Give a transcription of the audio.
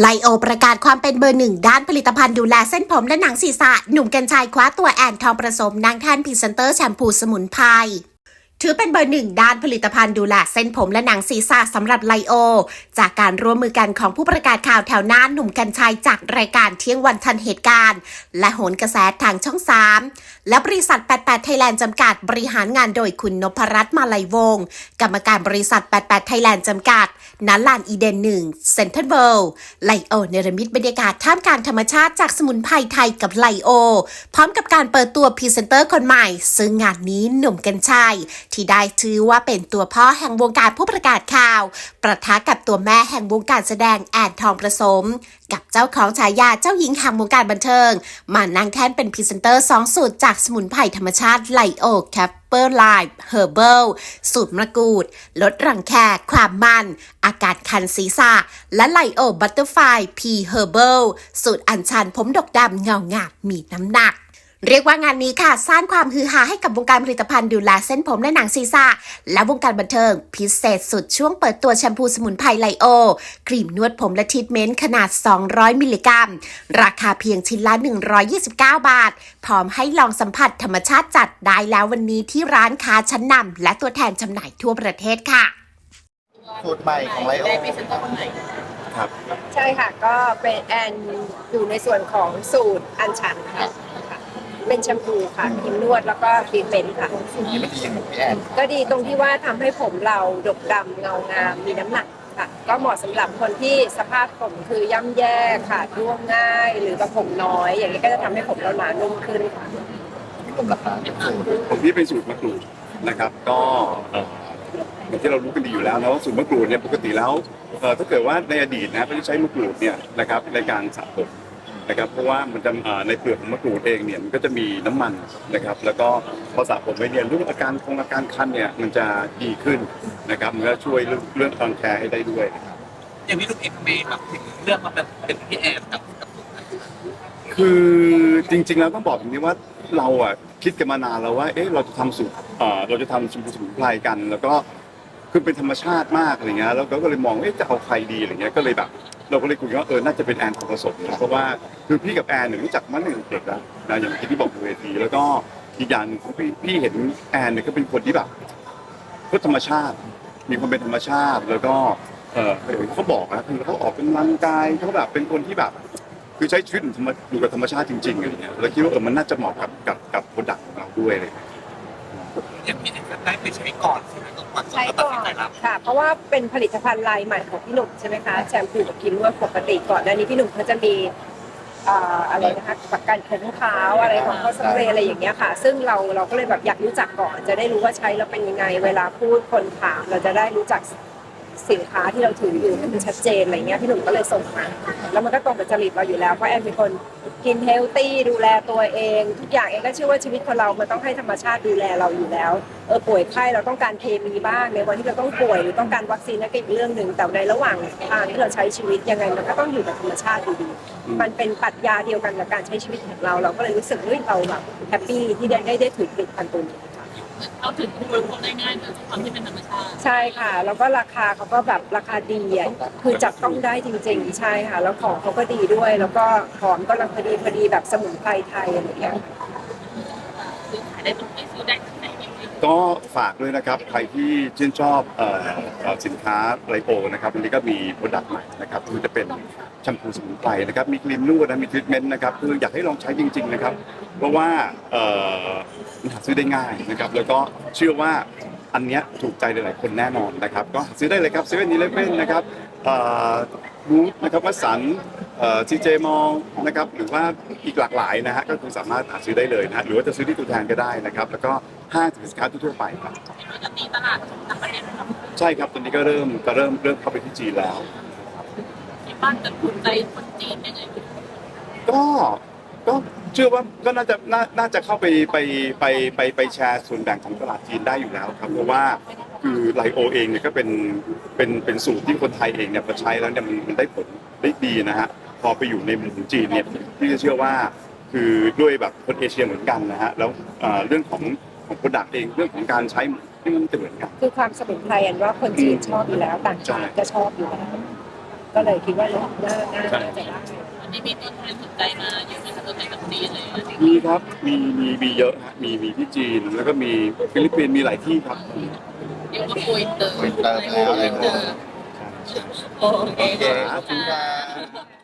ไลโอประกาศความเป็นเบอร์หนึ่งด้านผลิตภัณฑ์ดูแลเส้นผมและหนังศีรษะ หนุ่มกัญชัยคว้าตัวแอนทองประสมนางแท่นพรีเซนเตอร์แชมพูสมุนไพร ถือเป็นเบอร์หนึ่งด้านผลิตภัณฑ์ดูแลเส้นผมและหนังศีรษะสำหรับไลโอ จากการร่วมมือกันของผู้ประกาศข่าวแถวหน้าหนุ่มกัญชัยจากรายการเที่ยงวันทันเหตุการณ์ และโหนกระแสทางช่อง 3 และบริษัท 88 ไทยแลนด์จำกัด บริหารงานโดยคุณนพรัตน์มาลัยวงศ์กรรมการบริษัท 88 ไทยแลนด์จำกัดณลานอีเดนหนึ่งเซ็นทรัลเวิลด์ไลโอเนรมิตบรรยากาศท่ามกลางธรรมชาติจากสมุนไพรไทยกับไลโอ พร้อมกับการเปิดตัวพรีเซนเตอร์คนใหม่ ซึ่งงานนี้หนุ่มกัญชัยที่ได้ชื่อว่าเป็นตัวพ่อแห่งวงการผู้ประกาศข่าว ประทะกับตัวแม่แห่งวงการแสดงแอนทองประสม กับเจ้าของฉายาเจ้าหญิงแห่งวงการบันเทิง มานั่งแท่นเป็นพรีเซนเตอร์สองสูตรจากสมุนไพรธรรมชาติไลโอแคปเปอร์ไลฟ์เฮอร์เบิลสูตรมะกรูด ลดรังแคความมัน อากาศคันศีรษะ และไลโอบัตเตอร์ไฟพีเฮอร์เบิลสูตรอัญชันผมดกดำเงางามมีน้ำหนัก เรียกว่างานนี้ค่ะ สร้างความฮือฮาให้กับวงการผลิตภัณฑ์ดูแลเส้นผมและหนังศีรษะและวงการบันเทิง พิเศษสุดช่วงเปิดตัวแชมพูสมุนไพรไลโอ ครีมนวดผมและทรีทเมนต์ขนาด 200 มิลลิกรัม ราคาเพียงชิ้นละ 129 บาท พร้อมให้ลองสัมผัสธรรมชาติจัดได้แล้ววันนี้ที่ร้านค้าชั้นนำและตัวแทนจำหน่ายทั่วประเทศค่ะสูตรใหม่ของไลโอได้พรีเซนเตอร์คนใหม่ครับ ใช่ค่ะก็เป็นแอนอยู่ในส่วนของสูตรอัญชันค่ะค่ะ เป็นแชมพูค่ะครีมนวดแล้วก็ทรีทเมนต์ค่ะสูตรนี้มันดีอย่างพี่แอนก็ดีตรงที่ว่าทำให้ผมเราดกดำเงางามมีน้ำหนักค่ะ ก็เหมาะสำหรับคนที่สภาพผมคือย่ำแย่ขาดร่วงง่ายหรือกับผมน้อย อย่างนี้ก็จะทำให้ผมเราหนานุ่มขึ้นค่ะ พี่ผมราคาเป็นสูตรผมที่เป็นสูตรมะกรูดนะครับ ก็เอ่ออย่างที่เรารู้กันดีอยู่แล้วนะว่าสูตรมะกรูดเนี่ยปกติแล้วเอ่อถ้าเกิดว่าในอดีตนะเขาจะใช้มะกรูดเนี่ยนะครับในการสระผม นะครับเพราะว่ามันจะเอ่อในเปลือกของมะกรูดเองเนี่ยมันก็จะมีน้ำมันนะครับแล้วก็พอสระผมไปเนี่ยเรื่องอาการคงอาการคันเนี่ยมันจะดีขึ้นนะครับมันก็ช่วยเรื่องเรื่องรังแคให้ได้ด้วยนะครับอย่างนี้ลูกเอกเมย์แบบถึงเลือกมาเป็นเป็นพี่แอนกับกับผมนะคือจริงๆแล้วต้องบอกอย่างนี้ว่าเราอะคิดกันมานานแล้วว่าเอ๊ะเราจะทำสูตรเอ่อเราจะทำสมุนสมุนไพรกัน แล้วก็คือเป็นธรรมชาติมากอะไรเงี้ยแล้วก็เลยมองเอ๊ะจะเอาใครดีอะไรเงี้ยก็เลยแบบ เราก็เลยคุยกันว่าเออน่าจะเป็นแอนทองผสมนะเพราะว่าคือพี่กับแอนเนี่ยรู้จักมาตั้งแต่เด็กแล้วนะอย่างที่พี่บอกบนเวทีแล้วก็อีกอย่างหนึ่งคือพี่พี่เห็นแอนเนี่ยก็เป็นคนที่แบบก็ธรรมชาติ มีความเป็นธรรมชาติแล้วก็เออเขาบอกนะคือเขาออกกำลังกายเขาแบบเป็นคนที่แบบ คือใช้ชีวิตอยู่ธรรมอยู่กับธรรมชาติจริงๆอะไรเงี้ยแล้วคิดว่าเออมันน่าจะเหมาะกับกับกับโปรดักต์ของเราด้วยเลยอย่างพี่ ได้ไปใช้ก่อนใช่ไหมก่อนใช้แล้วตัดก่อสินใจนรับค่ะ เพราะว่าเป็นผลิตภัณฑ์ลายใหม่ของพี่หนุ่มใช่ไหมคะแชมพูกับครีมนวดปกติก่อนหน้านี้พี่หนุ่มเขาจะมีเอ่ออะไรนะคะประกันเข็มเท้าอะไรของเขาสเปรย์อะไรอย่างเงี้ยค่ะ ซึ่งเราเราก็เลยแบบอยากรู้จักก่อน จะได้รู้ว่าใช้แล้วเป็นยังไง เวลาพูดคนถามเราจะได้รู้จัก สินค้าที่เราถืออยู่มันชัดเจนอะไรเงี้ยพี่หนุ่มก็เลยส่งมาแล้วมันก็ตรงกับจริตเราอยู่แล้วเพราะแอนเป็นคนกินเฮลตี้ดูแลตัวเอง ทุกอย่างเองก็เชื่อว่าชีวิตคนเรามันต้องให้ธรรมชาติดูแลเราอยู่แล้วเออป่วยไข้เราต้องการเคมีบ้างในวันที่เราต้องป่วยหรือต้องการวัคซีนนั่นก็อีกเรื่องหนึ่งแต่ในระหว่างทางที่เราใช้ชีวิตยังไงมันก็ต้องอยู่กับธรรมชาติอยู่ดีมันเป็นปรัชญาเดียวกันกับการใช้ชีวิตของเราเราก็เลยรู้สึกเฮ้ยเราแบบแฮปปี้ที่ได้ได้ถือผลิตภัณฑ์ตัวนี้ เข้าถึงผู้บริโภคได้ง่ายโดยความที่เป็นธรรมชาติใช่ค่ะ แล้วก็ราคาเขาก็แบบราคาดีอะคือจับต้องได้จริง ๆ ใช่ค่ะ แล้วของเขาก็ดีด้วย แล้วก็หอมก็รังพอดีพอดีแบบสมุนไพรไทยอะไรอย่างเงี้ยซื้อขายได้ตรงไหนซื้อได้ที่ไหนยังไงก็ฝากด้วยนะครับ ใครที่ชื่นชอบเอ่อเอ่อสินค้าไลโอนะครับวันนี้ก็มีโปรดักต์ใหม่นะครับคือจะเป็นแชมพูสมุนไพรนะครับมีครีมนวดนะมีทรีทเมนต์นะครับคืออยากให้ลองใช้จริง ๆ นะครับ เพราะว่าเอ่อมันหา ซื้อได้ง่ายนะครับแล้วก็เชื่อว่าอันเนี้ยถูกใจหลายๆคนแน่นอนนะครับก็หาซื้อได้เลยครับเซเว่นอีเลฟเว่นนะครับบูธนะครับวัสันทีเจมองนะครับหรือว่าอีกหลากหลายนะฮะก็คือสามารถหาซื้อได้เลยนะฮะหรือว่าจะซื้อที่ตัวแทนก็ได้นะครับแล้วก็ห้างสินค้าทั่วๆไปครับเราจะตีตลาดต่างประเทศนะครับใช่ครับตอนนี้ก็เริ่มก็เริ่มเริ่มเข้าไปที่จีนแล้วที่บ้านจะถูกใจคนจีนยังไงก็ก็ เชื่อว่าก็น่าจะน่าน่าจะเข้าไปไปไปไปไปแชร์ส่วนแบ่งของตลาดจีนได้อยู่แล้วครับเพราะว่าคือไลโอเองเนี่ยก็เป็นเป็นเป็นสูตรที่คนไทยเองเนี่ยพอใช้แล้วเนี่ยมันมันได้ผลได้ดีนะฮะพอไปอยู่ในมุมของจีนเนี่ยพี่จะเชื่อว่าคือด้วยแบบคนเอเชียเหมือนกันนะฮะแล้วเอ่อเรื่องของของโปรดักต์เองเรื่องของการใช้นี่มันจะเหมือนกัน คือความสมุนไพรอันว่าคนจีนชอบอยู่แล้วต่างชาติก็ชอบอยู่แล้ว ก็เลยคิดว่าน่าน่าน่าจะได้วันนี้มีตัวแทนสนใจมาเยอะไหมคะตัวแทนจากจีนเลยมีครับมีมีมีเยอะฮะมีมีที่จีนแล้วก็มีฟิลิปปินส์มีหลายที่ครับเรียกว่าโกยเตอร์โกยเตอร์แล้วอะไรโกยเตอร์ใช่ใช่โอเคโอเคขอบคุณครับ